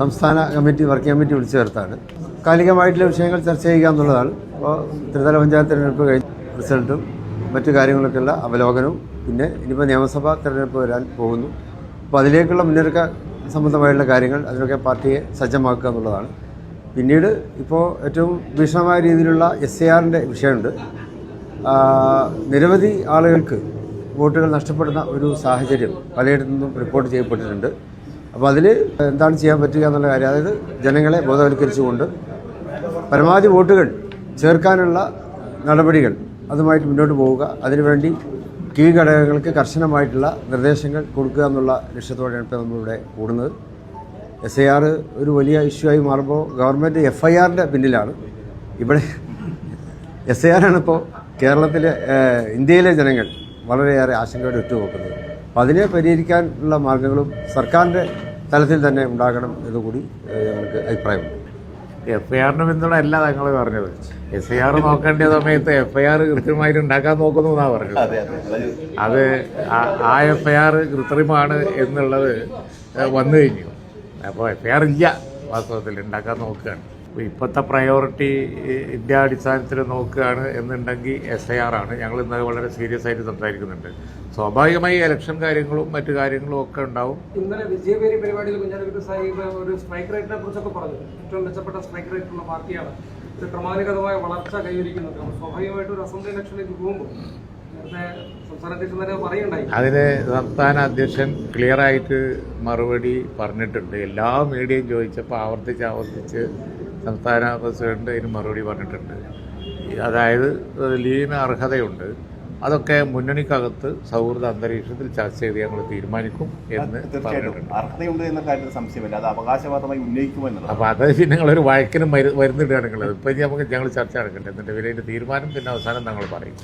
സംസ്ഥാന committee working committee വിളിച്ചു ചേർത്താണ് കാലികമായിട്ടുള്ള വിഷയങ്ങൾ ചർച്ച ചെയ്യുക എന്നുള്ളതാണ്. അപ്പോൾ ത്രിതല പഞ്ചായത്ത് തിരഞ്ഞെടുപ്പ് കഴിഞ്ഞ റിസൾട്ടും മറ്റു കാര്യങ്ങളൊക്കെയുള്ള അവലോകനവും പിന്നെ ഇനിയിപ്പോൾ നിയമസഭാ തിരഞ്ഞെടുപ്പ് വരാൻ പോകുന്നു. അപ്പോൾ അതിലേക്കുള്ള മുന്നൊരുക്ക സംബന്ധമായുള്ള കാര്യങ്ങൾ അതിനൊക്കെ പാർട്ടിയെ സജ്ജമാക്കുക എന്നുള്ളതാണ്. പിന്നീട് ഇപ്പോൾ ഏറ്റവും ഭീഷണമായ രീതിയിലുള്ള എസ് എ ആറിന്റെ വിഷയമുണ്ട്. നിരവധി ആളുകൾക്ക് വോട്ടുകൾ നഷ്ടപ്പെടുന്ന ഒരു സാഹചര്യം പലയിടത്തു നിന്നും റിപ്പോർട്ട് ചെയ്യപ്പെട്ടിട്ടുണ്ട്. അപ്പോൾ അതിൽ എന്താണ് ചെയ്യാൻ പറ്റുക എന്നുള്ള കാര്യം. അതായത് ജനങ്ങളെ ബോധവൽക്കരിച്ചുകൊണ്ട് പരമാവധി വോട്ടുകൾ ചേർക്കാനുള്ള നടപടികൾ അതുമായിട്ട് മുന്നോട്ട് പോവുക. അതിനുവേണ്ടി കീഴ്ഘടകങ്ങൾക്ക് കർശനമായിട്ടുള്ള നിർദ്ദേശങ്ങൾ കൊടുക്കുക എന്നുള്ള ലക്ഷ്യത്തോടെയാണ് ഇപ്പോൾ നമ്മളിവിടെ കൂടുന്നത്. എസ് ഐ ആർ ഒരു വലിയ ഇഷ്യൂ ആയി മാറുമ്പോൾ ഗവൺമെന്റ് എഫ് ഐ ആറിന്റെ പിന്നിലാണ്. ഇവിടെ എസ് ഐ ആറാണിപ്പോൾ കേരളത്തിലെ ഇന്ത്യയിലെ ജനങ്ങൾ വളരെയേറെ ആശങ്കയോടെ ഉറ്റുനോക്കുന്നത് അപ്പോൾ അതിനെ പരിഹരിക്കാനുള്ള മാർഗങ്ങളും സർക്കാരിന്റെ തലത്തിൽ തന്നെ ഉണ്ടാകണം എന്നുകൂടി ഞങ്ങൾക്ക് അഭിപ്രായമുണ്ട്. എഫ് ഐ ആറിന് പിന്തുണ അല്ല തങ്ങൾ പറഞ്ഞത്. എസ് ഐ ആർ നോക്കേണ്ട സമയത്ത് എഫ് ഐ ആർ കൃത്യമായിട്ട് ഉണ്ടാക്കാൻ നോക്കുന്നു എന്നാണ് പറഞ്ഞത്. അത് ആ- ആ എഫ് ഐ ആർ കൃത്രിമമാണ് എന്നുള്ളത് വന്നു കഴിഞ്ഞു. അപ്പോൾ എഫ് ഐ ആർ ഇല്ല വാസ്തവത്തിൽ ഉണ്ടാക്കാൻ നോക്കുകയാണ്. ഇപ്പോഴത്തെ പ്രയോറിറ്റി ഇന്ത്യ അടിസ്ഥാനത്തിൽ നോക്കുകയാണ് എന്നുണ്ടെങ്കിൽ എസ് ഐ ആർ ആണ്. ഞങ്ങൾ ഇന്ന് വളരെ സീരിയസ് ആയിട്ട് സംസാരിക്കുന്നുണ്ട്. സ്വാഭാവികമായി ഇലക്ഷൻ കാര്യങ്ങളും മറ്റു കാര്യങ്ങളും ഒക്കെ ഉണ്ടാവും. ഇന്നലെ വിജയപേരി പരിപാടിയിൽ കുഞ്ഞാലിക്കുട്ടി സാഹിബ് ഒരു സ്ട്രൈക്ക് റേറ്റിനെ കുറിച്ചൊക്കെ പറഞ്ഞു. ഏറ്റവും മെച്ചപ്പെട്ട സ്ട്രൈക്ക് റേറ്റുള്ള പാർട്ടിയാണ്. ഇത് ക്രമാനുഗതമായ വളർച്ച കൈവരിക്കുന്നുണ്ട് അപ്പോൾ സ്വാഭാവികമായിട്ടും ഒരു അസംബ്ലി ഇലക്ഷനിലേക്ക് പോകുമ്പോൾ അതിന് സംസ്ഥാന അധ്യക്ഷൻ ക്ലിയർ ആയിട്ട് മറുപടി പറഞ്ഞിട്ടുണ്ട്. എല്ലാ മീഡിയയും ചോദിച്ചപ്പോൾ ആവർത്തിച്ച് ആവർത്തിച്ച് സംസ്ഥാന പ്രസിഡന്റ് ഇതിന് മറുപടി പറഞ്ഞിട്ടുണ്ട്. അതായത് ലീഗിന് അർഹതയുണ്ട്. അതൊക്കെ മുന്നണിക്കകത്ത് സൗഹൃദ അന്തരീക്ഷത്തിൽ ചർച്ച ചെയ്ത് ഞങ്ങൾ തീരുമാനിക്കും എന്ന് തീർച്ചയായിട്ടും. അപ്പൊ അർഹതയുണ്ട് എന്ന കാര്യത്തിൽ സംശയമില്ല. അത് അവകാശവാദമായി അപ്പോൾ അത് പിന്നെ നിങ്ങളൊരു വഴക്കിനും മരു വരുന്നിട്ടാണ് നിങ്ങളത് ഇപ്പം നമുക്ക് ഞങ്ങൾ ചർച്ച നടക്കട്ടെ. എന്നിട്ട് ഇവരുടെ തീരുമാനം പിന്നെ അവസാനം ഞങ്ങൾ പറയും.